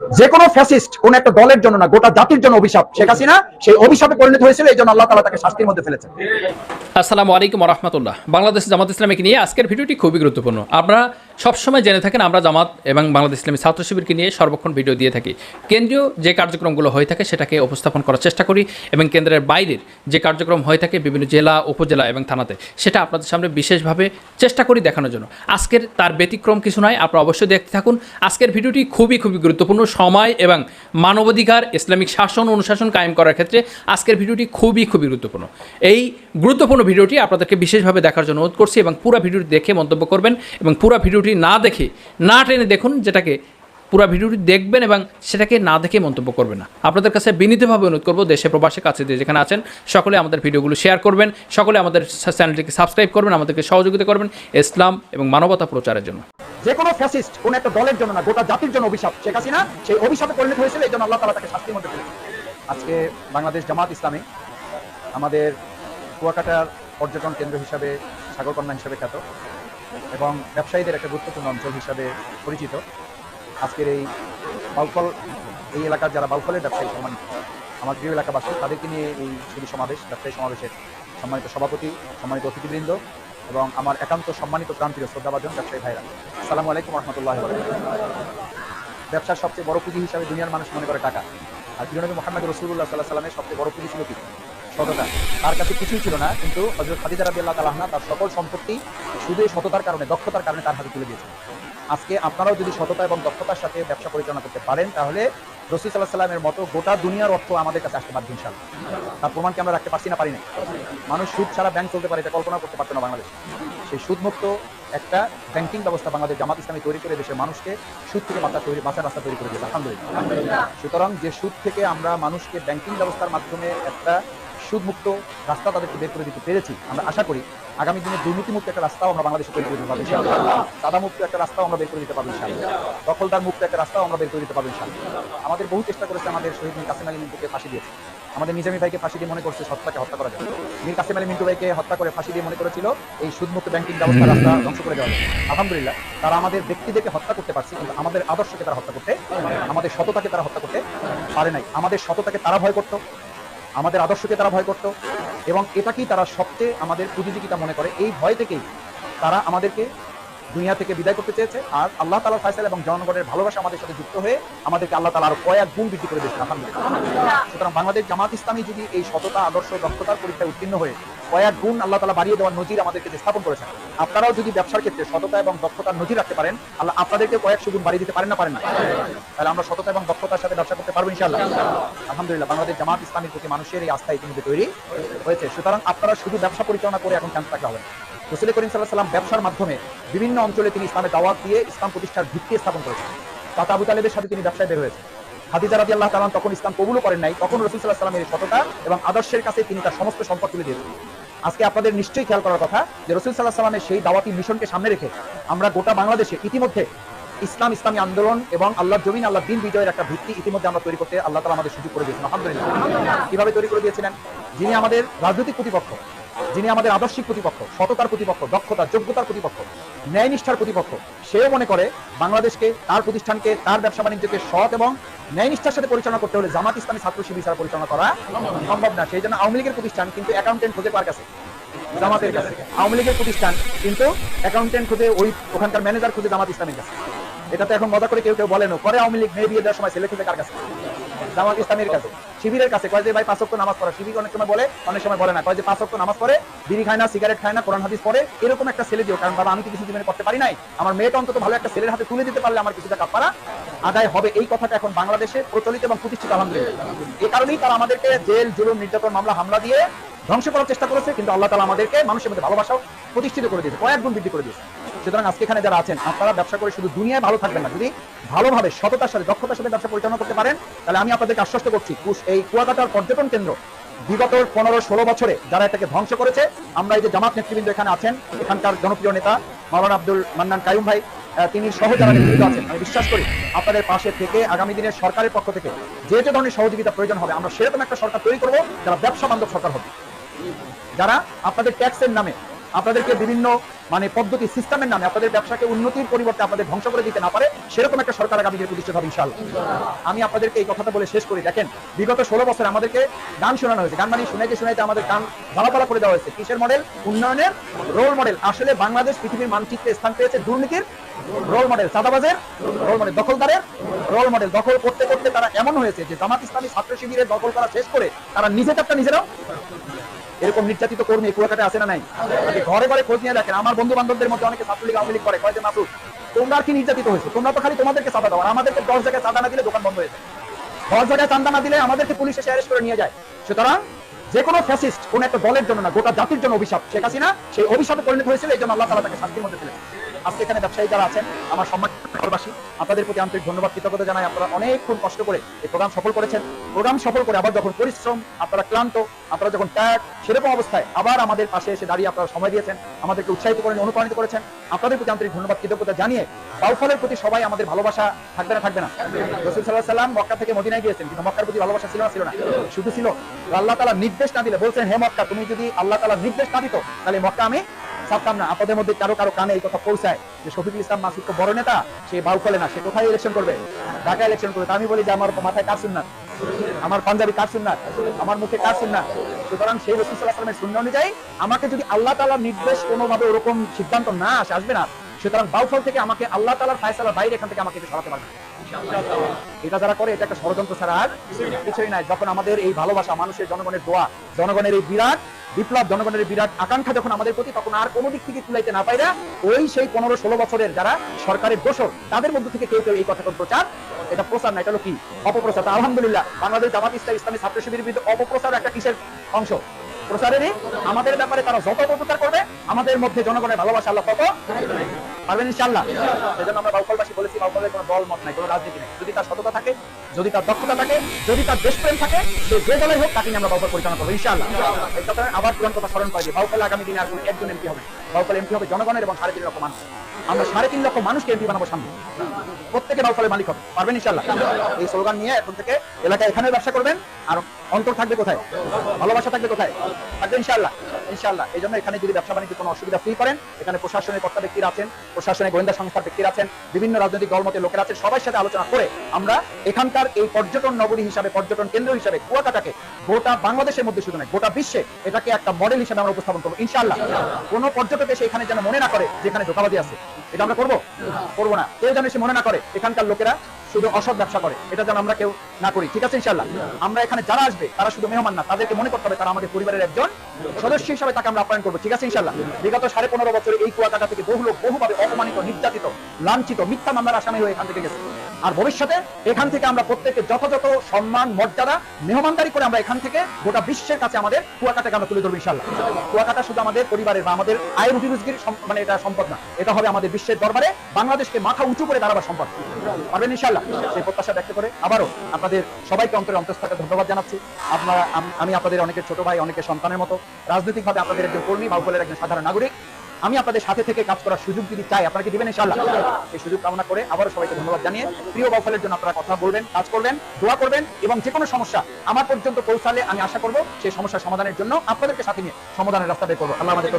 the যে কোনো fascist কোন একটা দলের জন্য না, গোটা জাতির জন্য অভিশাপ। শেখ হাসিনা সেই অভিশাপে পরিণত হয়েছিল, এই জন্য আল্লাহ তালা তাকে শাস্তির মধ্যে ফেলেছেন। আসসালামু আলাইকুম রহমতুল্লাহ বাংলাদেশ জামাত ইসলামীকে নিয়ে আজকের ভিডিওটি খুবই গুরুত্বপূর্ণ। আপনারা সবসময় জেনে থাকেন, আমরা জামাত এবং বাংলাদেশ ইসলামী ছাত্র শিবিরকে নিয়ে সর্বক্ষণ ভিডিও দিয়ে থাকি। কেন্দ্রীয় যে কার্যক্রমগুলো হয়ে থাকে, সেটাকে উপস্থাপন করার চেষ্টা করি এবং কেন্দ্রের বাইরের যে কার্যক্রম হয়ে থাকে, বিভিন্ন জেলা, উপজেলা এবং থানাতে, সেটা আপনাদের সামনে বিশেষভাবে চেষ্টা করি দেখানোর জন্য। আজকের তার ব্যতিক্রম কিছু নয়, আপনারা অবশ্যই দেখতে থাকুন। আজকের ভিডিওটি খুবই খুবই গুরুত্বপূর্ণ। সময় এবং মানবাধিকার, ইসলামিক শাসন, অনুশাসন কায়েম করার ক্ষেত্রে আজকের ভিডিওটি খুবই খুবই গুরুত্বপূর্ণ। এই গুরুত্বপূর্ণ ভিডিওটি আপনাদেরকে বিশেষভাবে দেখার জন্য অনুরোধ করছি এবং পুরো ভিডিওটি দেখে মন্তব্য করবেন এবং পুরো ভিডিওটি না দেখে, না টেনে দেখুন যেটাকে পুরো ভিডিওটি দেখবেন এবং সেটাকে না দেখে মন্তব্য করবেন না। আপনাদের কাছে বিনীতভাবে অনুরোধ করব দেশে প্রবাসী কাছে দিয়ে যেখানে আছেন, সকলে আমাদের ভিডিওগুলো শেয়ার করবেন, সকলে আমাদের চ্যানেলটিকে সাবস্ক্রাইব করবেন, আমাদেরকে সহযোগিতা করবেন ইসলাম এবং মানবতা প্রচারের জন্য। যে কোনো ফ্যাসিস্ট, কোন একটা দলের জন্য না, গোটা জাতির জন্য অভিশাপ। শেখ হাসিনা সেই অভিশাপে পরিণত হয়েছিল, এই জন্য আল্লাহ তালা তাকে শাস্তির মধ্যে আজকে বাংলাদেশ জামাত ইসলামী আমাদের কুয়াকাটার পর্যটন কেন্দ্র হিসাবে, সাগরকন্যা হিসাবে খ্যাত এবং ব্যবসায়ীদের একটা গুরুত্বপূর্ণ অঞ্চল হিসাবে পরিচিত। আজকের এই বাউফল এই এলাকার যারা বাউফলের ব্যবসায়ী, সম্মানিত, আমার প্রিয় এলাকাবাসী, তাদেরকে নিয়ে এই শুধু সমাবেশ, ব্যবসায়ী সমাবেশের সম্মানিত সভাপতি, সম্মানিত অতিথিবৃন্দ এবং আমার একান্ত সম্মানিত প্রান্তীয় শ্রদ্ধাভাজন ব্যবসায়ী ভাইরা। আসসালামু আলাইকুম রহমতুল্লাহ ব্যবসার সবচেয়ে বড় পুঁজি হিসাবে দুনিয়ার মানুষ মনে করে টাকা। আর প্রিয়নবী মোহাম্মদ রসুল্লাহ সাল্লাহ সাল্লামের সবচেয়ে বড় পুঁজি ছিল কি? সততা। তার কাছে কিছুই ছিল না, কিন্তু হজরত খাদিজা রাবি আল্লাহ তালাহনা তার সকল সম্পত্তি শুধু সততার কারণে, দক্ষতার কারণে তার হাতে তুলে দিয়েছেন। আজকে আপনারাও যদি সততা এবং দক্ষতার সাথে ব্যবসা পরিচালনা করতে পারেন, তাহলে রসুল সাল্লাহ সাল্লামের মতো গোটা দুনিয়ার অর্থ আমাদের কাছে আসতে পারবে ইনশাল্লাহ তার প্রমাণকে আমরা রাখতে পারছি না, পারি না মানুষ সুদ ছাড়া ব্যাংক চলতে পারে এটা কল্পনা করতে পারতো না বাংলাদেশ। সেই সুদমুক্ত একটা ব্যাংকিং ব্যবস্থা বাংলাদেশ জামাত ইসলামী তৈরি করে দেশের মানুষকে সুদ থেকে বাঁচা তৈরি বাঁচার রাস্তা তৈরি করে দিয়েছে, আলহামদুলিল্লাহ। সুতরাং যে সুদ থেকে আমরা মানুষকে ব্যাংকিং ব্যবস্থার মাধ্যমে একটা সুদমুক্ত রাস্তা তাদেরকে বের করে দিতে পেরেছি। আমরা আশা করি আগামী দিনে দুর্নীতিমুক্ত একটা রাস্তাও আমরা বাংলাদেশে তৈরি করে দিতে পারব ইনশাআল্লাহ। সাদামুক্ত একটা রাস্তাও আমরা বের করে দিতে পারব দখলদার মুক্ত একটা রাস্তাও আমরা বের করে দিতে পারব আমাদের বহু চেষ্টা করেছে আমাদের শহীদ কাসিম আলী মিন্টুকে ফাঁসি দিয়েছে আমাদের নিজামী ভাইকে ফাঁসি দিয়ে মনে করছে সত্তাকে হত্যা করা যায় মীর কাসিম আলী মিন্টু ভাইকে হত্যা করে ফাঁসি দিয়ে মনে করেছিল এই সুদমুক্ত ব্যাংকিং ব্যবস্থা রাস্তা ধ্বংস করে দেওয়া আলহামদুলিল্লাহ, তারা আমাদের ব্যক্তিদেরকে হত্যা করতে পারছে, কিন্তু আমাদের আদর্শকে তারা হত্যা করতে আমাদের সততাকে তারা হত্যা করতে পারে নাই। আমাদের সততাকে তারা ভয় করতো। আমাদের আদর্শকে তারা ভয় করত এবং এটাকেই তারা সবচেয়ে আমাদের প্রতিযোগিতা মনে করে। এই ভয় থেকেই তারা আমাদেরকে দুনিয়া থেকে বিদায় করতে চেয়েছে। আর আল্লাহ তালা ফাইসাল এবং জনগণের ভালোবাসা আমাদের সাথে যুক্ত হয়ে আমাদেরকে আল্লাহ তালা আরও কয়েক গুণ বৃদ্ধি করে দিয়েছে সুতরাং বাংলাদেশ জামাত ইসলামী যদি এই সততা, আদর্শ দক্ষতার পরীক্ষায় উত্তীর্ণ হয়ে কয়েক গুণ আল্লাহ তালা বাড়িয়ে দেওয়ার নজির আমাদেরকে স্থাপন করেছেন। আপনারাও যদি ব্যবসার ক্ষেত্রে সততা এবং দক্ষতার নজির রাখতে পারেন, আল্লাহ আপনাদেরকে কয়েক সুগুণ বাড়িয়ে দিতে পারেন না পারেন না। তাহলে আমরা সততা এবং দক্ষতার সাথে ব্যবসা করতে পারব ইনশাআল্লাহ। আলহামদুলিল্লাহ, বাংলাদেশ জামাত ইসলামের প্রতি মানুষের এই আস্থা ইতিমধ্যে তৈরি হয়েছে। সুতরাং আপনারা শুধু ব্যবসা পরিচালনা করে এখন চান্স রাখা হবে রসুল করিম সাল্লাহ সাল্লাম ব্যবসার মাধ্যমে বিভিন্ন অঞ্চলে তিনি ইসলামের দাওয়াত দিয়ে ইসলাম প্রতিষ্ঠার ভিত্তি স্থাপন করেছেন। তাতা আবু তালেবের সাথে তিনি ব্যবসায় বের হয়েছেন। হাদিজা রাদি আল্লাহ তালান তখন ইসলাম কবুলও করেন নাই, তখন রসুল সাল্লাহ সাল্লামের সততা এবং আদর্শের কাছে তিনি তার সমস্ত সম্পদ তুলে দিয়েছেন। আজকে আপনাদের নিশ্চয়ই খেয়াল করার কথা যে রসুল সাল্লাহ সাল্লামের সেই দাওয়াতি মিশনকে সামনে রেখে আমরা গোটা বাংলাদেশে ইতিমধ্যে ইসলাম, ইসলামী আন্দোলন এবং আল্লাহর জমিন আল্লাহ দিন বিজয়ের একটা ভিত্তি ইতিমধ্যে আমরা তৈরি করতে আল্লাহ তালা আমাদের সুযোগ করে দিয়েছেন। আলহামদুলিল্লাহ। কীভাবে তৈরি করে দিয়েছিলেন? যিনি আমাদের রাজনৈতিক প্রতিপক্ষ যিনি আমাদের আদর্শিক প্রতিপক্ষ, সততার প্রতিপক্ষ দক্ষতা যোগ্যতার প্রতিপক্ষ, ন্যায় নিষ্ঠার প্রতিপক্ষ, সেও মনে করে বাংলাদেশকে, তার প্রতিষ্ঠানকে, তার ব্যবসা বাণিজ্যকে সৎ এবং ন্যায় নিষ্ঠার সাথে পরিচালনা করতে হলে জামাত ইসলামী ছাত্র শিবির পরিচালনা করা সম্ভব না। সেই জন্য আওয়ামী লীগের প্রতিষ্ঠান কিন্তু অ্যাকাউন্টেন্ট খুঁজে পার কাছে, জামাতের কাছে। আওয়ামী লীগের প্রতিষ্ঠান কিন্তু অ্যাকাউন্টেন্ট খুঁজে ওই ওখানকার ম্যানেজার খুঁজে জামাত ইসলামের কাছে। এটা তো এখন মজা করে কেউ কেউ বলেন পরে আওয়ামী লীগ মেয়ে বিয়ে দেওয়ার সময় ছেলে খুঁজে কার কাছে? জামাত ইসলামের কাছে, শিবিরের কাছে, কয় যে ভাই পাঁচক্য নামাজ পড়া, শিবির অনেক সময় বলে, অনেক সময় বলে না, কয় যে পাঁচক্য নামাজ পড়ে, বিড়ি খায় না, সিগারেট খায় না, কোরআন হাদিস পড়ে, এরকম একটা ছেলে দিও, কারণ বাবা আমি কিছু জীবনে করতে পারি নাই, আমার মেয়েটা অন্তত ভালো একটা ছেলের হাতে তুলে দিতে পারলে আমার কিছুটা কাপারা আদায় হবে। এই কথাটা এখন বাংলাদেশে প্রচলিত এবং প্রতিষ্ঠিত, আলহামদুলিল্লাহ। এই কারণেই তারা আমাদেরকে জেল, জুলুম, নির্যাতন, মামলা, হামলা দিয়ে ধ্বংস করার চেষ্টা করেছে, কিন্তু আল্লাহ তালা আমাদেরকে মানুষের মধ্যে ভালোবাসাও প্রতিষ্ঠিত করে দিয়েছে কয়েক গুণ বৃদ্ধি করে দিয়েছে। সুতরাং আজকে এখানে যারা আছেন, আপনারা ব্যবসা করে শুধু দুনিয়ায় ভালো থাকবেন না। যদি ভালোভাবে, সততার সাথে, দক্ষতার সাথে ব্যবসা পরিচালনা করতে পারেন, তাহলে আমি আপনাদেরকে আশ্বস্ত করছি এই কুয়াকাটার পর্যটন কেন্দ্র বিগত পনেরো, ষোলো বছরে যারা এটাকে ধ্বংস করেছে, আমরা এই যে জামাত নেতৃবৃন্দ এখানে আছেন, এখানকার জনপ্রিয় নেতা মাওলানা আব্দুল মান্নান কায়ুম ভাই তিনি সহ যারা নেতৃত্ব আছেন, আমি বিশ্বাস করি আপনাদের পাশে থেকে আগামী দিনের সরকারের পক্ষ থেকে যে যে ধরনের সহযোগিতা প্রয়োজন হবে, আমরা সেরকম একটা সরকার তৈরি করব, যারা ব্যবসা বান্ধব সরকার হবে। যারা আপনাদের ট্যাক্সের নামে আপনাদেরকে বিভিন্ন মানে পদ্ধতি সিস্টেমের নামে আপনাদের ব্যবসাকে উন্নতির পরিবর্তে আপনাদের ধ্বংস করে দিতে না পারে, সেরকম একটা সরকার আগামী দিনে প্রতিষ্ঠিত হবে ইনশাআল্লাহ। আমি আপনাদেরকে এই কথাটা বলে শেষ করি। দেখেন, বিগত ষোলো বছর আমাদেরকে গান শোনানো হয়েছে। গান মানে শুনাইতে শুনাইতে আমাদের কান ঝালাপালা করে দেওয়া হয়েছে। কিসের মডেল উন্নয়নের রোল মডেল আসলে বাংলাদেশ পৃথিবীর মানচিত্রে স্থান পেয়েছে দুর্নীতির রোল মডেল চাঁদাবাজের রোল মডেল দখলদারের রোল মডেল দখল করতে করতে তারা এমন হয়েছে যে জামাত ইসলামী ছাত্র শিবিরের দখল করা শেষ করে তারা নিজে চাপটা নিজেরাও এরকম নির্যাতিত কর্মী কুয়াকাটে আসে না নাই? ঘরে ঘরে খোঁজ নিয়ে দেখেন, আমার বন্ধু বান্ধবদের মধ্যে অনেকে ছাত্রলীগ, আওয়ামী লীগ করে কয়েকজন মাসুদ? তোমরা কি নির্যাতিত হয়েছে? তোমরা তো খালি তোমাদেরকে চাঁদা দাও আমাদেরকে দশ জায়গায় চাঁদা না দিলে দোকান বন্ধ হয়ে যায়। দশ জায়গায় চাঁদা না দিলে আমাদেরকে পুলিশ এসে অ্যারেস্ট করে নিয়ে যায়। সুতরাং যে কোনো ফ্যাসিস্ট কোন একটা দলের জন্য না, গোটা জাতির জন্য অভিশাপ। শেখ হাসিনা সেই অভিশাপে পরিণত হয়েছিল এই জন্য আল্লাহ তালা তাকে শান্তির মধ্যে ফেলেছে আজকে এখানে ব্যবসায়ী যারা আছেন, আমার সম্মান নগরবাসী আপনাদের প্রতি আন্তরিক ধন্যবাদ, কৃতজ্ঞতা জানাই। আপনারা অনেকক্ষণ কষ্ট করে এই প্রোগ্রাম সফল করেছেন। প্রোগ্রাম সফল করে আবার যখন পরিশ্রম, আপনারা ক্লান্ত, আপনারা যখন টায়ার্ড সেরকম অবস্থায় আবার আমাদের পাশে এসে দাঁড়িয়ে আপনারা সময় দিয়েছেন, আমাদেরকে উৎসাহিত করেন, অনুপ্রাণিত করেছেন। আপনাদের প্রতি আন্তরিক ধন্যবাদ, কৃতজ্ঞতা জানিয়ে বাউফলের প্রতি সবাই আমাদের ভালোবাসা থাকবে না থাকবে না। রসুল সাল্লাহ সাল্লাম মক্কা থেকে মদিনায় গিয়েছেন, কিন্তু মক্কার প্রতি ভালোবাসা ছিল না ছিল না। শুধু ছিল, আল্লাহ তালা নির্দেশ না দিলে বলছেন, হে মক্কা, তুমি যদি আল্লাহ তালা নির্দেশ না দিত, তাহলে মক্কা আমি ছাড়তাম না। আপনাদের মধ্যে কারও কারও কানে এই কথা পৌঁছায় যে শফিকুল ইসলাম মাসুদ তো বড় নেতা, সে বাউফলে না, সে কোথায় ইলেকশন করবে? ঢাকা ইলেকশন করবে। আমি বলি যে, আমার মাথায় কার শুননা আমার পাঞ্জাবি কার শুননা আমার মুখে কার শুননা সুতরাং সেই রসুল সাল্লাহ সাল্লামের শূন্য অনুযায়ী আমাকে যদি আল্লাহ তালার নির্দেশ কোনোভাবে ওরকম সিদ্ধান্ত না আসে, আসবে না সুতরাং বাউফল থেকে আমাকে আল্লাহ তালার ফায়সালার বাইরে এখান থেকে আমাকে সরাতে পারবে এটা যারা করে এটা একটা ষড়যন্ত্র ছাড়া আর কিছুই নাই। যখন আমাদের এই ভালোবাসা মানুষের জনগণের দোয়া জনগণের এই বিরাট বিপ্লব জনগণের বিরাট আকাঙ্ক্ষা যখন আমাদের প্রতি তখন আর কোনো দিক থেকে তুলাইতে না পাইরা ওই সেই পনেরো ষোলো বছরের যারা সরকারের দোষর তাদের মধ্যে থেকে কেউ কেউ এই কথা প্রচার এটা প্রচার না এটা হলো কি? অপপ্রচার। তা আলহামদুলিল্লাহ বাংলাদেশ জামাত ইসলাম ইসলামী ছাত্র শিবিরের বিরুদ্ধে অপপ্রচার একটা কিসের অংশ? প্রচারেরই আমাদের ব্যাপারে তারা যত অপপ্রচার করবে, আমাদের মধ্যে জনগণের ভালোবাসা আল্লাহ তত পারবেন ইনশাআল্লাহ। সেজন্য আমরা বলেছি বাউফলের কোনো দল, মত নাই, কোনো রাজনীতি নেই। যদি তার সততা থাকে, যদি তার দক্ষতা থাকে, যদি তার দেশপ্রেম থাকে, সে যে দলের হোক তাকে আমরা বাউফল পরিচালনা করব, ইনশাআল্লাহ। এই কথা আবার পুরান কথা স্মরণ করে দিই বাউফল আগামী দিনে আর একজন এমপি হবে বাউফল এমপি হবে জনগণের এবং সাড়ে তিন লক্ষ মানুষ। আমরা সাড়ে তিন লক্ষ মানুষকে এমপি বানাবো সামনে। প্রত্যেকে বাউফলের মালিক হবে। পারবেন ইনশাআল্লাহ? এই স্লোগান নিয়ে এখন থেকে এলাকায় এখানে ব্যবসা করবেন। আর অন্তর থাকবে কোথায়? ভালোবাসা থাকবে কোথায়? থাকবে ইনশাআল্লাহ। ইনশাআল্লাহ। এই জন্য এখানে যদি ব্যবসা বাণিজ্য কোনো অসুবিধা ফিল করেন, এখানে প্রশাসনের কর্তা ব্যক্তিরা আছেন প্রশাসনের গোয়েন্দা সংস্থার ব্যক্তিরা আছেন, বিভিন্ন রাজনৈতিক দলমতের লোকেরা আছেন, সবার সাথে আলোচনা করে আমরা এখানকার এই পর্যটন নগরী হিসাবে, পর্যটন কেন্দ্র হিসাবে কুয়াকাটাকে গোটা বাংলাদেশের মধ্যে শুধু নয়, গোটা বিশ্বে এটাকে একটা মডেল হিসাবে আমরা উপস্থাপন করব, ইনশাআল্লাহ। কোনো পর্যটক এসে এখানে যেন মনে না করে যে এখানে ধোকাবাজি আছে, এটা আমরা করব? করব না। কেউ যেন এসে মনে না করে, এখানকার লোকেরা শুধু অসৎ ব্যবসা করে, এটা যেন আমরা কেউ না করি। ঠিক আছে ইনশাল্লাহ আমরা এখানে যারা আসবে, তারা শুধু মেহমান না, তাদেরকে মনে করতে হবে তারা আমাদের পরিবারের একজন সদস্য হিসাবে তাকে আমরা আপ্যায়ন করব। ঠিক আছে ইনশাল্লাহ বিগত সাড়ে পনেরো বছরে এই কুয়াকাটা থেকে বহু লোক বহুভাবে অপমানিত, নির্যাতিত, লাঞ্ছিত, মিথ্যা মামলার আসামি হয়ে এখান থেকে গেছে। আর ভবিষ্যতে এখান থেকে আমরা প্রত্যেকে যথাযথ সম্মান, মর্যাদা মেহমানদারি করে আমরা এখান থেকে গোটা বিশ্বের কাছে আমাদের কুয়াকাটাকে আমরা তুলে ধরবো ইনশাল্লাহ কুয়াকাটা শুধু আমাদের পরিবারের বা আমাদের আয় রুটি সম- মানে এটা সম্পদ না, এটা হবে আমাদের বিশ্বের দরবারে বাংলাদেশকে মাথা উঁচু করে দাঁড়াবার সম্পদ। পারবেন ইনশাল্লাহ সেই প্রত্যাশা ব্যক্ত করে আবারও আপনাদের সবাইকে অন্তরে অন্তঃস্থকে ধন্যবাদ জানাচ্ছি। আপনারা, আমি আপনাদের অনেকের ছোট ভাই, অনেকের সন্তানের মতো রাজনৈতিকভাবে আপনাদের একজন কর্মী বাউফলের একজন সাধারণ নাগরিক। আমি আপনাদের সাথে থেকে কাজ করার সুযোগ যদি চাই আপনারা কি দিবেন ইনশাআল্লাহ? এই সুযোগ কামনা করে আবারও সবাইকে ধন্যবাদ জানিয়ে প্রিয় বাউফলের জন্য আপনারা কথা বলবেন কাজ করবেন দোয়া করবেন এবং যে কোনো সমস্যা আমার পর্যন্ত পৌঁছালে আমি আশা করব সেই সমস্যা সমাধানের জন্য আপনাদেরকে সাথে নিয়ে সমাধানের রাস্তা বের করব। আল্লাহ আমাদের।